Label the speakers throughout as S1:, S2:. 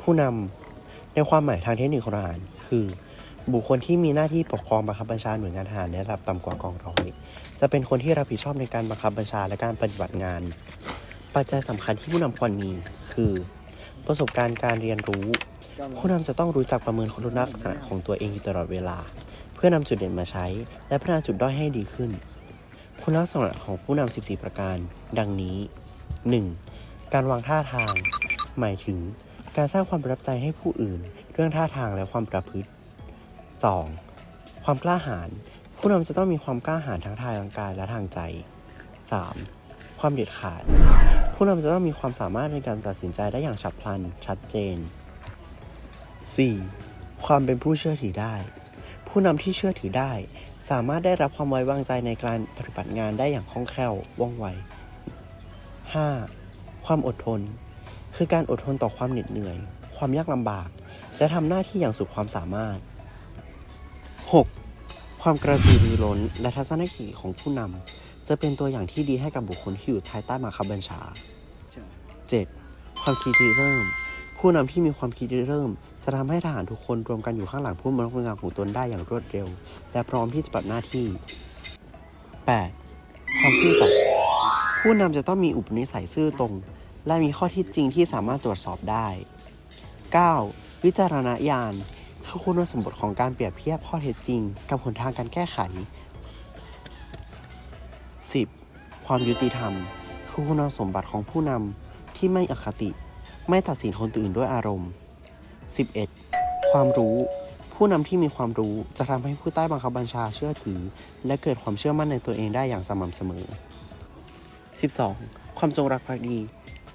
S1: ผู้นำในความหมายทางเทคนิคของทหาร คือ บุคคลที่มีหน้าที่ปกครองบังคับบัญชาหน่วยงานทหารในระดับต่ำกว่ากองร้อยจะเป็นคนที่รับผิดชอบในการบังคับบัญชาและการปฏิบัติงาน ปัจจัยสำคัญที่ผู้นำควรมีคือ ประสบการณ์การเรียนรู้ ผู้นำจะต้องรู้จักประเมินคุณลักษณะของตัวเองอยู่ตลอดเวลา เพื่อนำจุดเด่นมาใช้ และพัฒนาจุดด้อยให้ดีขึ้น คุณลักษณะของผู้นำ14 ประการ ดังนี้ 1. การวางท่าทาง หมายถึง การสร้างความประทับใจให้ผู้อื่น เรื่องท่าทางและความประพฤติ 2. ความกล้าหาญผู้นำจะต้องมีความกล้าหาญทั้งทางกายและทางใจ 3. ความเด็ดขาด ผู้นำจะต้องมีความสามารถในการตัดสินใจได้อย่างฉับพลัน ชัดเจน 4. ความเป็นผู้เชื่อถือได้ ผู้นำที่เชื่อถือได้ สามารถได้รับความไว้วางใจในการปฏิบัติงานได้อย่างคล่องแคล่วว่องไว 5. ความอดทน คือการอดทนต่อความเหน็ดเหนื่อย ความยากลำบาก และทำหน้าที่อย่างสุดความสามารถ 6. ความกระตือรือร้นและทัศนคติของผู้นำจะเป็นตัวอย่างที่ดีให้กับบุคคลที่อยู่ภายใต้บังคับบัญชา 7. ความคิดริเริ่ม ผู้นำที่มีความคิดริเริ่ม จะทำให้ทหารทุกคนรวมกันอยู่ข้างหลังผู้บังคับบัญชาของตนได้อย่างรวดเร็ว และพร้อมที่จะปฏิบัติหน้าที่ 8. ความซื่อสัตย์ผู้นำจะต้องมีอุปนิสัยซื่อตรง และมีข้อเที่จริงที่สามารถตรวจสอบได้ 9. วิจารณญาณคือคุณสมบัติของการเปรียบเทียบข้อเท็จจริง กับหนทางการแก้ไข 10. ความยุติธรรม คือคุณสมบัติของผู้นำที่ไม่อคติ ไม่ตัดสินคนอื่นด้วยอารมณ์ 11. ความรู้ ผู้นำที่มีความรู้จะทำให้ผู้ใต้บังคับบัญชาเชื่อถือ และเกิดความเชื่อมั่นในตัวเองได้อย่างสม่ำเสมอ 12. ความจงรักภักดี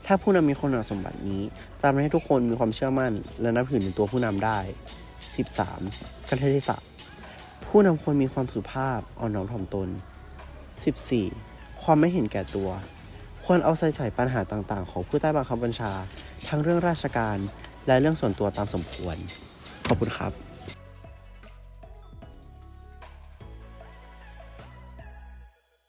S1: ถ้าผู้นำมีคุณสมบัตินี้จะทำให้ทุกคนมีความเชื่อมั่น และนับถือในตัวผู้นำได้ 13. กันเทศะผู้นำควรมีความสุภาพอ่อนน้อมถ่อมตน 14. ความไม่เห็นแก่ตัว ควรเอาใจใส่ปัญหาต่างๆ ของผู้ใต้บังคับบัญชา ทั้งเรื่องราชการและเรื่องส่วนตัวตามสมควร ขอบคุณครับ